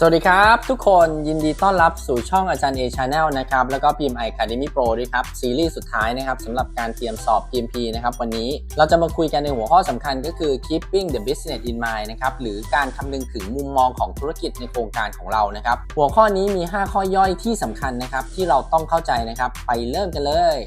สวัสดีครับ ทุกคนยินดีต้อนรับสู่ช่องอาจารย์ A Channel นะครับแล้วก็ PMI Academy Pro ด้วยครับ ซีรีส์สุดท้ายนะครับสำหรับการเตรียมสอบ PMP นะครับวันนี้เราจะมาคุยกันในหัวข้อสำคัญก็คือ keeping the business in mind นะครับหรือการคำนึงถึงมุมมองของธุรกิจในโครงการของเรานะครับหัวข้อนี้มี 5 ข้อย่อยที่สำคัญนะครับที่เราต้องเข้าใจนะครับไปเริ่มกันเลย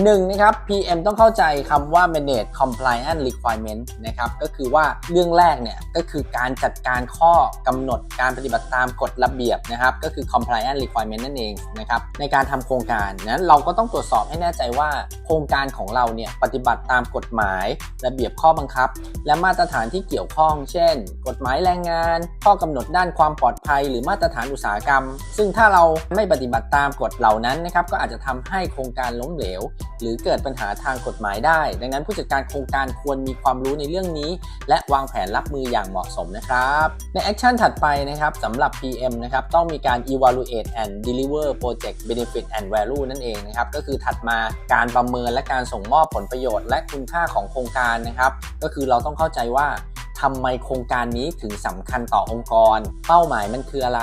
หนึ่งนะครับ PM ต้องเข้าใจคำว่า manage compliance requirement นะครับ ก็คือว่าเรื่องแรกเนี่ยก็คือการจัดการข้อกำหนดการปฏิบัติตามกฎระเบียบนะครับ ก็คือ compliance requirement นั่นเองนะครับ ในการทำโครงการนั้นเราก็ต้องตรวจสอบให้แน่ใจว่าโครงการของเราเนี่ยปฏิบัติตามกฎหมาย ระเบียบข้อบังคับ และมาตรฐานที่เกี่ยวข้อง เช่น กฎหมายแรงงาน ข้อกำหนดด้านความปลอดภัย หรือมาตรฐานอุตสาหกรรม ซึ่งถ้าเราไม่ปฏิบัติตามกฎเหล่านั้นนะครับก็อาจจะทำให้โครงการล้มเหลว หรือเกิดปัญหาทางกฎหมายได้ ดังนั้นผู้จัดการโครงการควรมีความรู้ในเรื่องนี้ และวางแผนรับมืออย่างเหมาะสมนะครับ ในแอคชั่นถัดไปนะครับสำหรับ PM นะครับต้องมีการ evaluate and deliver project benefit and value นั่นเองนะครับก็คือถัดมาการประเเมินและการส่งมอบผลประโยชน์ และคุณค่าของโครงการนะครับ ก็คือเราต้องเข้าใจว่า ทำไมโครงการนี้ถึงสำคัญต่อองค์กร เป้าหมายมันคืออะไร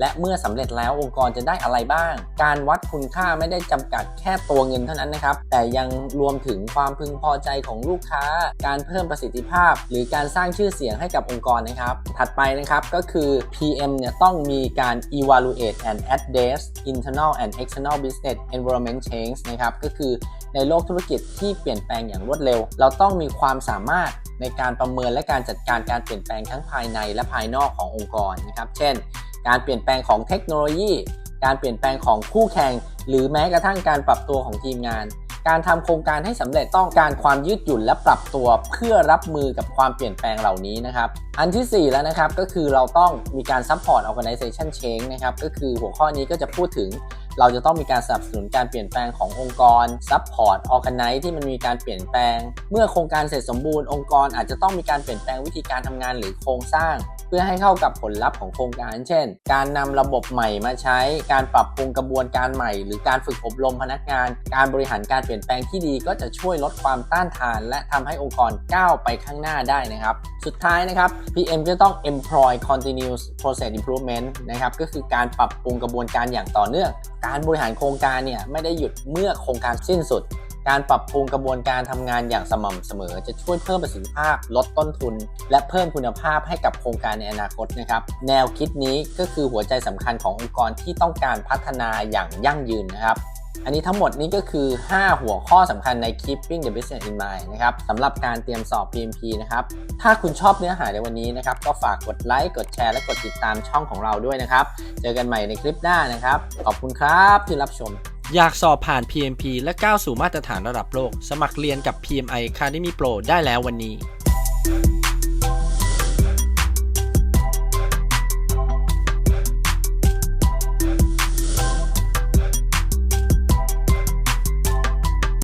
และเมื่อสำเร็จแล้วองค์กรจะได้อะไรบ้าง การวัดคุณค่าไม่ได้จำกัดแค่ตัวเงินเท่านั้นนะครับ แต่ยังรวมถึงความพึงพอใจของลูกค้า การเพิ่มประสิทธิภาพ หรือการสร้างชื่อเสียงให้กับองค์กรนะครับ ถัดไปนะครับก็คือ PM เนี่ยต้องมีการ evaluate and address internal and external business environment change นะครับก็คือในโลกธุรกิจที่เปลี่ยนแปลงอย่างรวดเร็ว เราต้องมีความสามารถในการประเมินและการจัดการการเปลี่ยนแปลงทั้งภายในและภายนอกขององค์กรนะครับ เช่น การเปลี่ยนแปลงของเทคโนโลยี การเปลี่ยนแปลงของคู่แข่ง หรือแม้กระทั่งการปรับตัวของทีมงาน การทำโครงการให้สำเร็จต้องการความยืดหยุ่นและปรับตัวเพื่อรับมือกับความเปลี่ยนแปลงเหล่านี้นะครับ อันที่ 4 แล้วนะครับก็คือเราต้องมีการ support organization change นะครับก็คือหัวข้อนี้ก็จะพูดถึง เราจะต้องมีการสนับสนุนการเปลี่ยนแปลงขององค์กร support organize ที่มันมีการเปลี่ยนแปลง เมื่อโครงการเสร็จสมบูรณ์องค์กรอาจจะต้องมีการเปลี่ยนแปลงวิธีการทำงานหรือโครงสร้าง เพื่อให้เข้ากับผลลัพธ์ของโครงการ เช่น การนำระบบใหม่มาใช้การปรับปรุงกระบวนการใหม่ หรือการฝึกอบรมพนักงาน การบริหารการเปลี่ยนแปลงที่ดีก็จะช่วยลดความต้านทาน และทำให้องค์กรก้าวไปข้างหน้าได้นะครับ สุดท้ายนะครับ PM จะต้อง employ continuous process improvement นะครับก็คือการปรับปรุงกระบวนการอย่างต่อเนื่องการบริหารโครงการเนี่ยไม่ได้หยุดเมื่อโครงการสิ้นสุด การปรับปรุงกระบวนการทำงานอย่างสม่ำเสมอ จะช่วยเพิ่มประสิทธิภาพ ลดต้นทุน และเพิ่มคุณภาพให้กับโครงการในอนาคตนะครับ แนวคิดนี้ก็คือหัวใจสำคัญขององค์กรที่ต้องการพัฒนาอย่างยั่งยืนนะครับ อันนี้ทั้งหมดนี้ก็คือ 5 หัวข้อสำคัญใน keeping the business in mind นะครับสำหรับการเตรียมสอบ PMP นะครับ ถ้าคุณชอบเนื้อหาในวันนี้นะครับ ก็ฝากกดไลค์ กดแชร์ และกดติดตามช่องของเราด้วยนะครับ เจอกันใหม่ในคลิปหน้านะครับ ขอบคุณครับที่รับชม อยากสอบผ่าน PMP และก้าวสู่มาตรฐานระดับโลก สมัครเรียนกับ PMI Academy Pro ได้แล้ววันนี้